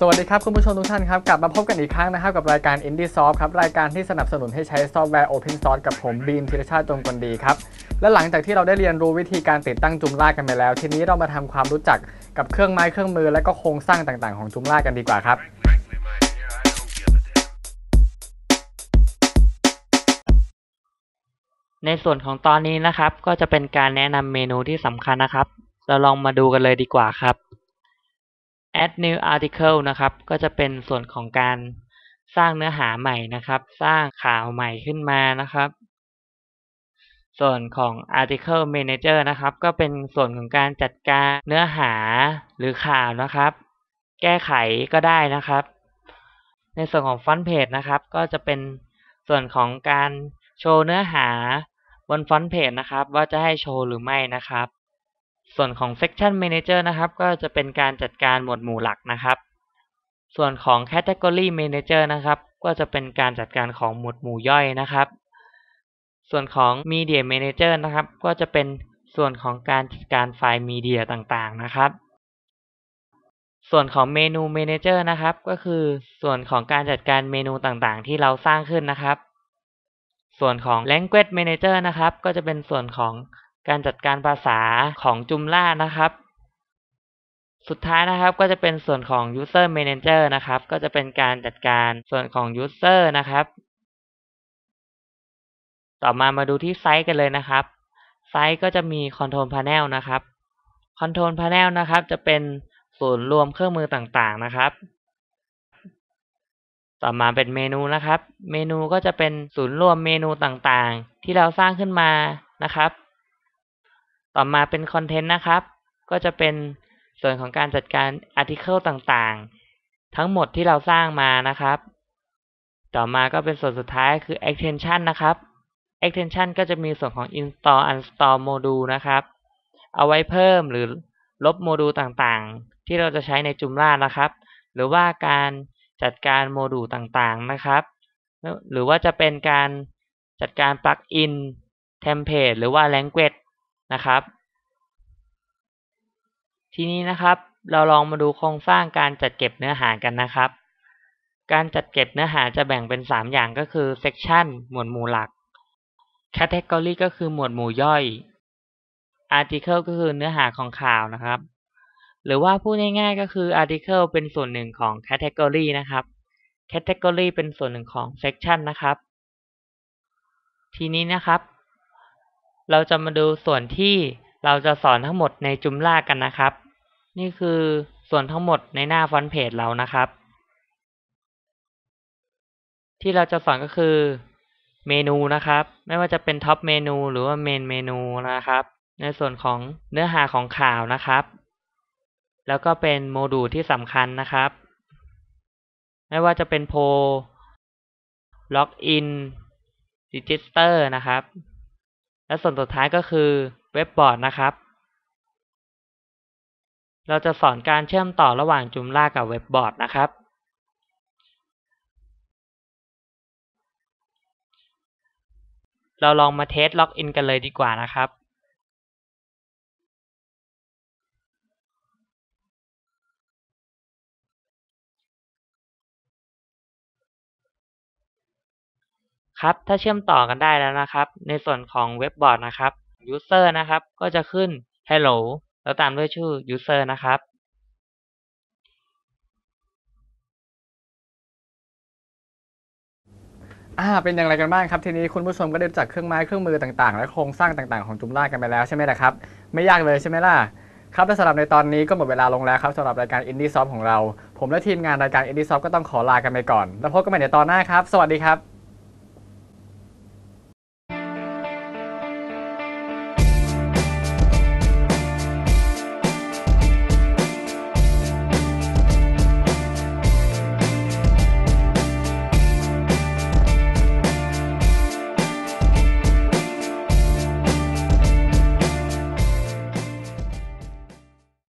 สวัสดีครับ คุณผู้ชมทุกท่านครับ กลับมาพบกันอีกครั้งนะครับ กับรายการ Indie Soft ครับ รายการที่สนับสนุนให้ใช้ซอฟต์แวร์ Open Source กับผมบีมธีรชาติจงกลดีครับ และหลังจากที่เราได้เรียนรู้วิธีการติดตั้งจุมล่ากันไปแล้ว ทีนี้เรามาทำความรู้จักกับเครื่องไม้เครื่องมือและก็โครงสร้างต่างๆของจุมล่ากันดีกว่าครับในส่วนของตอนนี้นะครับ ก็จะเป็นการแนะนำเมนูที่สำคัญนะครับ เราลองมาดูกันเลยดีกว่าครับ add new article นะครับ ก็จะเป็นส่วนของการสร้างเนื้อหาใหม่นะครับ สร้างข่าวใหม่ขึ้นมานะครับ ส่วนของ article manager นะครับ ก็เป็นส่วนของการจัดการเนื้อหาหรือข่าวนะครับ แก้ไขก็ได้นะครับ ในส่วนของ front page นะครับ ก็จะเป็นส่วนของการโชว์เนื้อหาบน front page นะครับ ว่าจะให้โชว์หรือไม่นะครับ ส่วนของ section manager นะครับ ก็จะเป็นการจัดการหมวดหมู่หลักนะครับ ส่วนของ category manager นะครับ ก็จะเป็นการจัดการของหมวดหมู่ย่อยนะครับ ส่วนของ media manager นะครับ ก็จะเป็นส่วนของการจัดการไฟล์มีเดียต่างๆนะครับ ส่วนของเมนู Manager นะครับ ก็คือส่วนของการจัดการเมนูต่างๆ ที่เราสร้างขึ้นนะครับ ส่วนของ Language Manager นะครับ ก็จะเป็นส่วนของ การจัดการภาษาของจุมล่านะครับ สุดท้ายนะครับก็จะเป็นส่วนของ User Manager นะครับ ก็จะเป็นการจัดการส่วนของ User นะครับ ต่อมามาดูที่ไซต์กันเลยนะครับ ไซต์ก็จะมี Control Panel นะครับ Control Panel นะครับ จะเป็นศูนย์รวมเครื่องมือต่างๆนะครับต่อมาเป็นเมนูนะครับ เมนูก็จะเป็นศูนย์รวมเมนูต่างๆ ที่เราสร้างขึ้นมานะครับ ต่อมาเป็นคอนเทนต์นะครับ ก็จะเป็นส่วนของการจัดการอาร์ติเคิลต่างๆ ทั้งหมดที่เราสร้างมานะครับ ต่อมาก็เป็นส่วนสุดท้ายคือ extension นะครับ extension ก็จะมีส่วนของ install uninstall module นะครับ เอาไว้เพิ่มหรือลบโมดูลต่างๆ ที่เราจะใช้ในจุมล่านะครับ หรือว่าการจัดการโมดูลต่างๆนะครับ หรือว่าจะเป็นการจัดการปลั๊กอินเทมเพลตหรือว่า language นะครับ ทีนี้นะครับเราลองมาดูโครงสร้างการจัดเก็บเนื้อหากันนะครับ การจัดเก็บเนื้อหาจะแบ่งเป็น 3 อย่างก็คือ section หมวดหมู่หลัก category ก็คือหมวดหมู่ย่อย article ก็คือเนื้อหาของข่าวนะครับ หรือว่าพูดง่ายๆก็คือ article เป็นส่วนหนึ่งของ category นะครับ category เป็นส่วนหนึ่งของ section นะครับ ทีนี้นะครับ เราจะมาดูส่วนที่เราจะสอนทั้งหมดในจุมล่ากันนะครับ นี่คือส่วนทั้งหมดในหน้าฟอนต์เพจเรานะครับ ที่เราจะสอนก็คือเมนูนะครับ ไม่ว่าจะเป็นท็อปเมนูหรือว่าเมนเมนูนะครับ ในส่วนของเนื้อหาของข่าวนะครับ แล้วก็เป็นโมดูลที่สำคัญนะครับ ไม่ว่าจะเป็นโพล็อกอินดิจิสเตอร์นะครับ และส่วนสุดท้ายก็คือเว็บบอร์ดนะครับ เราจะสอนการเชื่อมต่อระหว่างจุมล่ากับเว็บบอร์ดนะครับ เราลองมาเทสล็อกอินกันเลยดีกว่านะครับ ครับถ้าเชื่อมต่อกันได้แล้วนะครับ ในส่วนของเว็บบอร์ดนะครับ user นะครับ ก็จะขึ้น hello แล้วตามด้วยชื่อ user นะครับ อ่า เป็นอย่างไรกันบ้างครับ ทีนี้คุณผู้ชมก็ได้รู้จักเครื่องไม้เครื่องมือต่างๆ และโครงสร้างต่างๆของจุมล่ากันไปแล้วใช่ไหมล่ะครับ ไม่ยากเลยใช่ไหมล่ะ ครับและสำหรับในตอนนี้ก็หมดเวลาลงแล้วครับสำหรับรายการ Indie Soft ของเรา ผมและทีมงานรายการ Indie Soft ก็ต้องขอลากันไปก่อน แล้วพบกันใหม่ในตอนหน้าครับ สวัสดีครับ